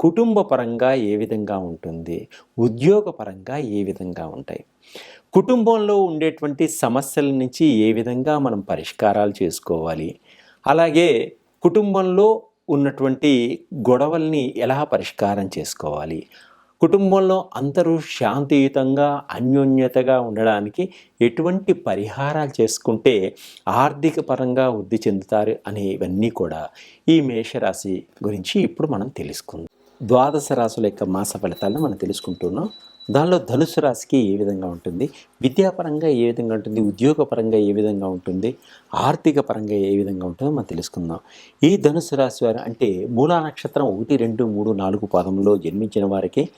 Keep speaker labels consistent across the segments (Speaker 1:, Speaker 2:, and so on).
Speaker 1: కుటుంబ పరంగా ఏ విధంగా ఉంటుంది? ఉద్యోగపరంగా ఏ విధంగా ఉంటాయి? కుటుంబంలో ఉండేటువంటి సమస్యల నుంచి ఏ విధంగా మనం పరిష్కారాలు చేసుకోవాలి? అలాగే కుటుంబంలో ఉన్నటువంటి గొడవల్ని ఎలా పరిష్కారం చేసుకోవాలి? కుటుంబంలో అందరూ శాంతియుతంగా అన్యోన్యతగా ఉండడానికి ఎటువంటి పరిహారాలు చేసుకుంటే ఆర్థిక పరంగా వృద్ధి చెందుతారు అనేవన్నీ కూడా ఈ మేషరాశి గురించి ఇప్పుడు మనం తెలుసుకుందాం. ద్వాదశ రాశుల యొక్క మాస ఫలితాలను మనం తెలుసుకుంటున్నాం. దానిలో ధనుసు రాశికి ఏ విధంగా ఉంటుంది? విద్యాపరంగా ఏ విధంగా ఉంటుంది? ఉద్యోగపరంగా ఏ విధంగా ఉంటుంది? ఆర్థిక పరంగా ఏ విధంగా ఉంటుందో మనం తెలుసుకుందాం. ఈ ధనుసు రాశి వారు అంటే మూలా నక్షత్రం ఒకటి రెండు మూడు నాలుగు పాదంలో జన్మించిన వారికి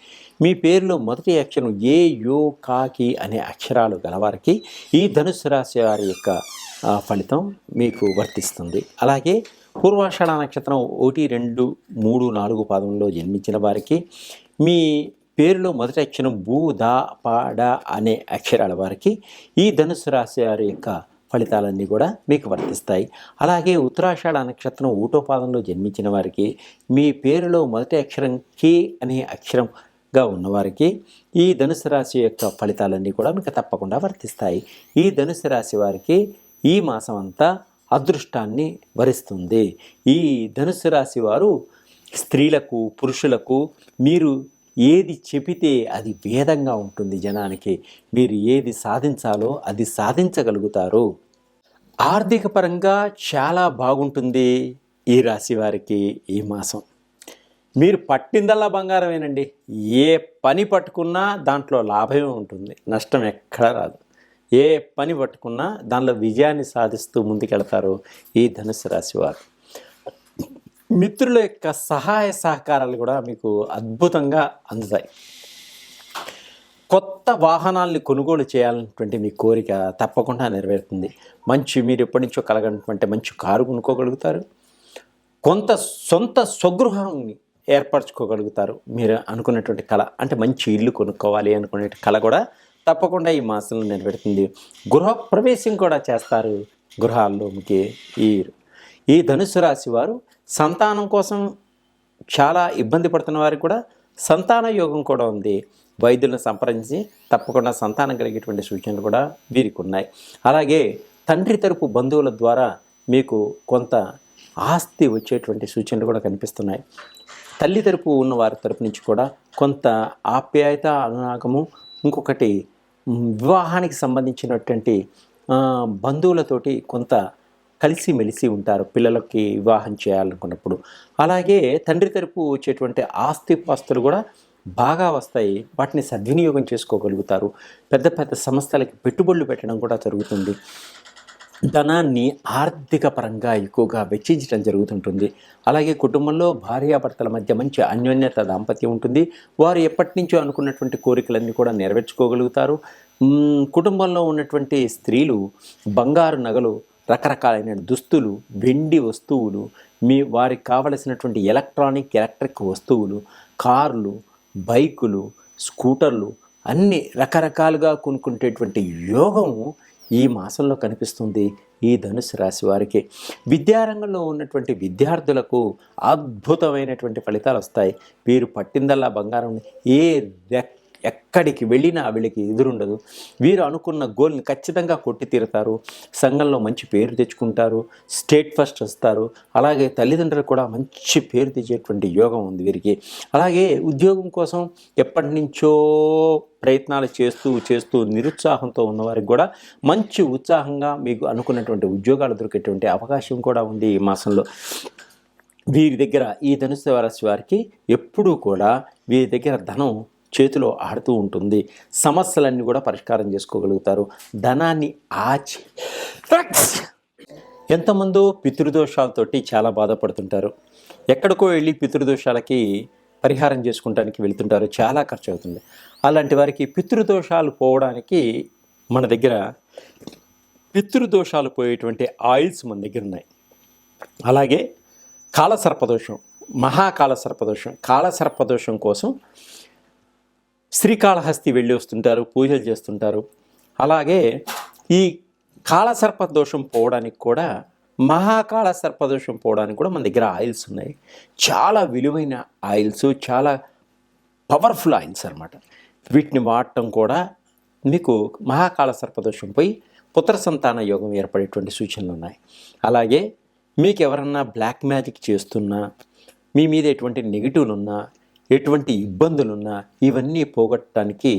Speaker 1: మీ పేరులో మొదటి అక్షరం ఏ యో కాకి అనే అక్షరాలు గలవారికి ఈ ధనుసు రాశి వారి యొక్క ఫలితం మీకు వర్తిస్తుంది. అలాగే పూర్వాషాఢ నక్షత్రం ఒకటి రెండు మూడు నాలుగు పాదంలో జన్మించిన వారికి మీ పేరులో మొదటి అక్షరం భూ దా పాడ అనే అక్షరాల వారికి ఈ ధనుసు రాశి వారి యొక్క ఫలితాలన్నీ కూడా మీకు వర్తిస్తాయి. అలాగే ఉత్తరాషాఢ నక్షత్రం ఊటో పాదంలో జన్మించిన వారికి మీ పేరులో మొదటి అక్షరం కే అనే అక్షరంగా ఉన్నవారికి ఈ ధనుసు రాశి యొక్క ఫలితాలన్నీ కూడా మీకు తప్పకుండా వర్తిస్తాయి. ఈ ధనుసు రాశి వారికి ఈ మాసం అంతా అదృష్టాన్ని వరిస్తుంది. ఈ ధనుసు రాశి వారు స్త్రీలకు పురుషులకు మీరు ఏది చెబితే అది వేదంగా ఉంటుంది జనానికి. మీరు ఏది సాధించాలో అది సాధించగలుగుతారు. ఆర్థిక పరంగా చాలా బాగుంటుంది ఈ రాశి వారికి ఈ మాసం. మీరు పట్టిందల్లా బంగారమేనండి. ఏ పని పట్టుకున్నా దాంట్లో లాభమే ఉంటుంది. నష్టం ఎక్కడా రాదు. ఏ పని పట్టుకున్నా దానిలో విజయాన్ని సాధిస్తూ ముందుకెళ్తారు ఈ ధనుసు రాశి వారు. మిత్రుల యొక్క సహాయ సహకారాలు కూడా మీకు అద్భుతంగా అందుతాయి. కొత్త వాహనాల్ని కొనుగోలు చేయాలన్నటువంటి మీ కోరిక తప్పకుండా నెరవేరుతుంది. మంచి మీరు ఎప్పటి నుంచో కలగనటువంటి మంచి కారు కొనుక్కోగలుగుతారు. కొంత సొంత స్వగృహాన్ని ఏర్పరచుకోగలుగుతారు. మీరు అనుకున్నటువంటి కళ అంటే మంచి ఇల్లు కొనుక్కోవాలి అనుకునే కళ కూడా తప్పకుండా ఈ మాసంలో నిలబెడుతుంది గృహ ప్రవేశం కూడా చేస్తారు గృహాల్లోకి ఈ ఈ ధనుసు రాశి వారు. సంతానం కోసం చాలా ఇబ్బంది పడుతున్న వారికి కూడా సంతాన యోగం కూడా ఉంది. వైద్యులను సంప్రదించి తప్పకుండా సంతానం కలిగేటువంటి సూచనలు కూడా వీరికి ఉన్నాయి. అలాగే తండ్రి తరపు బంధువుల ద్వారా మీకు కొంత ఆస్తి వచ్చేటువంటి సూచనలు కూడా కనిపిస్తున్నాయి. తల్లి తరపు ఉన్న వారి తరపు నుంచి కూడా కొంత ఆప్యాయత అనురాగము ఇంకొకటి వివాహానికి సంబంధించినటువంటి బంధువులతోటి కొంత కలిసి మెలిసి ఉంటారు పిల్లలకి వివాహం చేయాలనుకున్నప్పుడు. అలాగే తండ్రి తరపు వచ్చేటువంటి ఆస్తిపాస్తులు కూడా బాగా వస్తాయి. వాటిని సద్వినియోగం చేసుకోగలుగుతారు. పెద్ద పెద్ద సంస్థలకి పెట్టుబడులు పెట్టడం కూడా జరుగుతుంది. ధనాన్ని ఆర్థిక పరంగా ఎక్కువగా వెచ్చించడం జరుగుతుంటుంది. అలాగే కుటుంబంలో భార్యాభర్తల మధ్య మంచి అన్యోన్యత దాంపత్యం ఉంటుంది. వారు ఎప్పటి నుంచో అనుకున్నటువంటి కోరికలన్నీ కూడా నెరవేర్చుకోగలుగుతారు. కుటుంబంలో ఉన్నటువంటి స్త్రీలు బంగారు నగలు రకరకాలైన దుస్తులు వెండి వస్తువులు మీ వారికి కావలసినటువంటి ఎలక్ట్రానిక్ ఎలక్ట్రిక్ వస్తువులు కార్లు బైకులు స్కూటర్లు అన్ని రకరకాలుగా కొనుక్కుంటేటువంటి యోగము ఈ మాసంలో కనిపిస్తుంది ఈ ధనుసు రాశి వారికి. విద్యారంగంలో ఉన్నటువంటి విద్యార్థులకు అద్భుతమైనటువంటి ఫలితాలు వస్తాయి. వీరు పట్టిందల్లా బంగారం ఏ రెక్క ఎక్కడికి వెళ్ళినా వీళ్ళకి ఎదురుండదు. వీరు అనుకున్న గోల్ని ఖచ్చితంగా కొట్టి తీరుతారు. సంఘంలో మంచి పేరు తెచ్చుకుంటారు. స్టేట్ ఫస్ట్ వస్తారు. అలాగే తల్లిదండ్రులు కూడా మంచి పేరు తెచ్చేటువంటి యోగం ఉంది వీరికి. అలాగే ఉద్యోగం కోసం ఎప్పటి నుంచో ప్రయత్నాలు చేస్తూ చేస్తూ నిరుత్సాహంతో ఉన్నవారికి కూడా మంచి ఉత్సాహంగా మీకు అనుకున్నటువంటి ఉద్యోగాలు దొరికేటువంటి అవకాశం కూడా ఉంది ఈ మాసంలో. వీరి దగ్గర ఈ ధనుసు రాశి వారికి ఎప్పుడూ కూడా వీరి దగ్గర ధనం చేతిలో ఆడుతూ ఉంటుంది. సమస్యలన్నీ కూడా పరిష్కారం చేసుకోగలుగుతారు. ధనాన్ని ఆచి ఎంతమందో పితృదోషాలతోటి చాలా బాధపడుతుంటారు. ఎక్కడికో వెళ్ళి పితృదోషాలకి పరిహారం చేసుకుంటానికి వెళ్తుంటారు. చాలా ఖర్చు అవుతుంది అలాంటి వారికి పితృదోషాలు పోవడానికి మన దగ్గర పితృదోషాలు పోయేటువంటి ఆయిల్స్ మన దగ్గర ఉన్నాయి. అలాగే కాలసర్పదోషం మహాకాల సర్పదోషం కాల సర్పదోషం కోసం శ్రీకాళహస్తి వెళ్ళి వస్తుంటారు పూజలు చేస్తుంటారు. అలాగే ఈ కాలసర్ప దోషం పోవడానికి కూడా మహాకాళ సర్పదోషం పోవడానికి కూడా మన దగ్గర ఆయిల్స్ ఉన్నాయి. చాలా విలువైన ఆయిల్స్ చాలా పవర్ఫుల్ ఆయిల్స్ అనమాట వీటిని వాడటం కూడా మీకు మహాకాళ సర్పదోషం పోయి పుత్ర సంతాన యోగం ఏర్పడేటువంటి సూచనలు ఉన్నాయి. అలాగే మీకు ఎవరన్నా బ్లాక్ మ్యాజిక్ చేస్తున్నా మీ మీద ఎటువంటి నెగిటివ్లు ఉన్నా ఎటువంటి ఇబ్బందులున్నా ఇవన్నీ పోగొట్టడానికి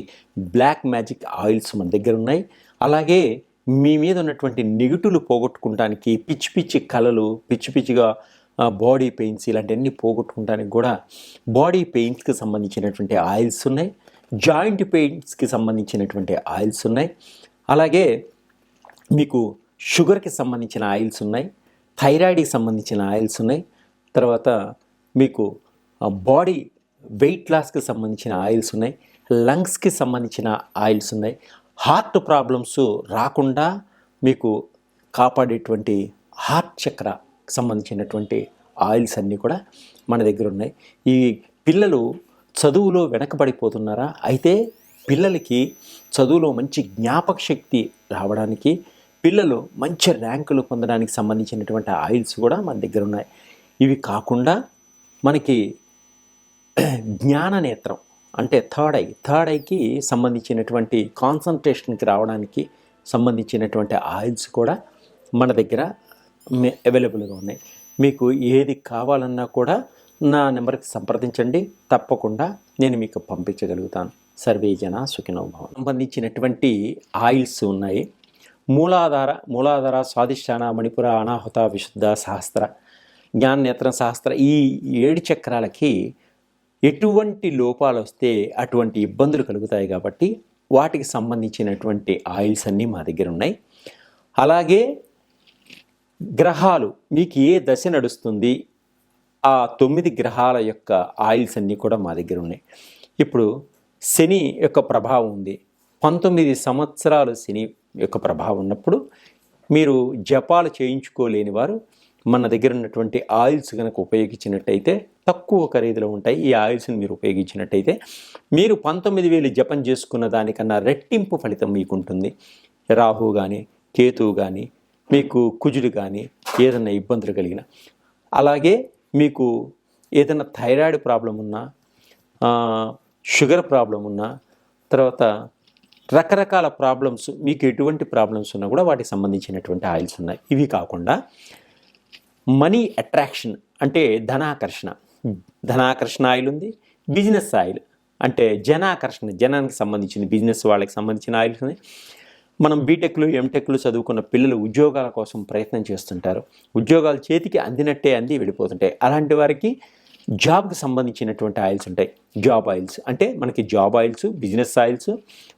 Speaker 1: బ్లాక్ మ్యాజిక్ ఆయిల్స్ మన దగ్గర ఉన్నాయి. అలాగే మీ మీద ఉన్నటువంటి నెగిటివ్లు పోగొట్టుకుంటానికి పిచ్చి పిచ్చి కళలు పిచ్చి పిచ్చిగా బాడీ పెయిన్స్ ఇలాంటివన్నీ పోగొట్టుకుంటానికి కూడా బాడీ పెయిన్స్కి సంబంధించినటువంటి ఆయిల్స్ ఉన్నాయి. జాయింట్ పెయిన్స్కి సంబంధించినటువంటి ఆయిల్స్ ఉన్నాయి. అలాగే మీకు షుగర్కి సంబంధించిన ఆయిల్స్ ఉన్నాయి. థైరాయిడ్కి సంబంధించిన ఆయిల్స్ ఉన్నాయి. తర్వాత మీకు బాడీ వెయిట్ లాస్కి సంబంధించిన ఆయిల్స్ ఉన్నాయి లంగ్స్కి సంబంధించిన ఆయిల్స్ ఉన్నాయి. హార్ట్ ప్రాబ్లమ్స్ రాకుండా మీకు కాపాడేటువంటి హార్ట్ చక్ర సంబంధించినటువంటి ఆయిల్స్ అన్నీ కూడా మన దగ్గర ఉన్నాయి. ఈ పిల్లలు చదువులో వెనకబడిపోతున్నారా? అయితే పిల్లలకి చదువులో మంచి జ్ఞాపక శక్తి రావడానికి పిల్లలు మంచి ర్యాంకులు పొందడానికి సంబంధించినటువంటి ఆయిల్స్ కూడా మన దగ్గర ఉన్నాయి. ఇవి కాకుండా మనకి జ్ఞాన నేత్రం అంటే థర్డ్ ఐ థర్డ్ ఐకి సంబంధించినటువంటి కాన్సన్ట్రేషన్కి రావడానికి సంబంధించినటువంటి ఆయిల్స్ కూడా మన దగ్గర అవైలబుల్గా ఉన్నాయి. మీకు ఏది కావాలన్నా కూడా నా నెంబర్కి సంప్రదించండి. తప్పకుండా నేను మీకు పంపించగలుగుతాను. సర్వేజన సుఖినోభవం సంబంధించినటువంటి ఆయిల్స్ ఉన్నాయి. మూలాధార మూలాధార స్వాదిష్టాన మణిపుర అనాహుత విశుద్ధ సహస్ర జ్ఞాన నేత్ర సహస్ర ఈ ఏడు చక్రాలకి ఎటువంటి లోపాలు వస్తే అటువంటి ఇబ్బందులు కలుగుతాయి కాబట్టి వాటికి సంబంధించినటువంటి ఆయిల్స్ అన్నీ మా దగ్గర ఉన్నాయి. అలాగే గ్రహాలు మీకు ఏ దశ నడుస్తుంది ఆ తొమ్మిది గ్రహాల యొక్క ఆయిల్స్ అన్నీ కూడా మా దగ్గర ఉన్నాయి. ఇప్పుడు శని యొక్క ప్రభావం ఉంది. పంతొమ్మిది సంవత్సరాలు శని యొక్క ప్రభావం ఉన్నప్పుడు మీరు జపాలు చేయించుకోలేని వారు మన దగ్గర ఉన్నటువంటి ఆయిల్స్ కనుక ఉపయోగించినట్టయితే తక్కువ ఖరీదులో ఉంటాయి. ఈ ఆయిల్స్ని మీరు ఉపయోగించినట్టయితే మీరు పంతొమ్మిది వేలు జపం చేసుకున్న దానికన్నా రెట్టింపు ఫలితం మీకు ఉంటుంది రాహు కానీ కేతువు కానీ మీకు కుజుడు కానీ ఏదైనా ఇబ్బందులు కలిగిన అలాగే మీకు ఏదైనా థైరాయిడ్ ప్రాబ్లం ఉన్నా షుగర్ ప్రాబ్లం ఉన్నా తర్వాత రకరకాల ప్రాబ్లమ్స్ మీకు ఎటువంటి ప్రాబ్లమ్స్ ఉన్నా కూడా వాటికి సంబంధించినటువంటి ఆయిల్స్ ఉన్నాయి. ఇవి కాకుండా మనీ అట్రాక్షన్ అంటే ధనాకర్షణ. ధనాకర్షణ ఆయిల్ ఉంది. బిజినెస్ ఆయిల్ అంటే జనాకర్షణ జనానికి సంబంధించిన బిజినెస్ వాళ్ళకి సంబంధించిన ఆయిల్స్ ఉన్నాయి. మనం బీటెక్లు ఎంటెక్లు చదువుకున్న పిల్లలు ఉద్యోగాల కోసం ప్రయత్నం చేస్తుంటారు. ఉద్యోగాలు చేతికి అందినట్టే అంది వెళ్ళిపోతుంటాయి. అలాంటి వారికి జాబ్కి సంబంధించినటువంటి ఆయిల్స్ ఉంటాయి. జాబ్ ఆయిల్స్ అంటే మనకి job oils business oils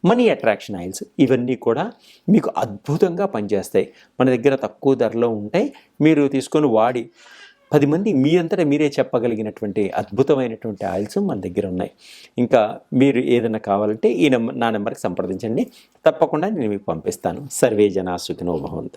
Speaker 1: money attraction oils ఇవన్నీ కూడా మీకు అద్భుతంగా పనిచేస్తాయి. మన దగ్గర తక్కువ ధరలో ఉంటాయి. మీరు తీసుకొని వాడి పది మంది మీ అంతటా మీరే చెప్పగలిగినటువంటి అద్భుతమైనటువంటి ఆయిల్స్ మన దగ్గర ఉన్నాయి. ఇంకా మీరు ఏదైనా కావాలంటే ఈ నెంబర్ నా నెంబర్కి సంప్రదించండి. తప్పకుండా నేను మీకు పంపిస్తాను. సర్వే జనా సుఖినో భవంతు.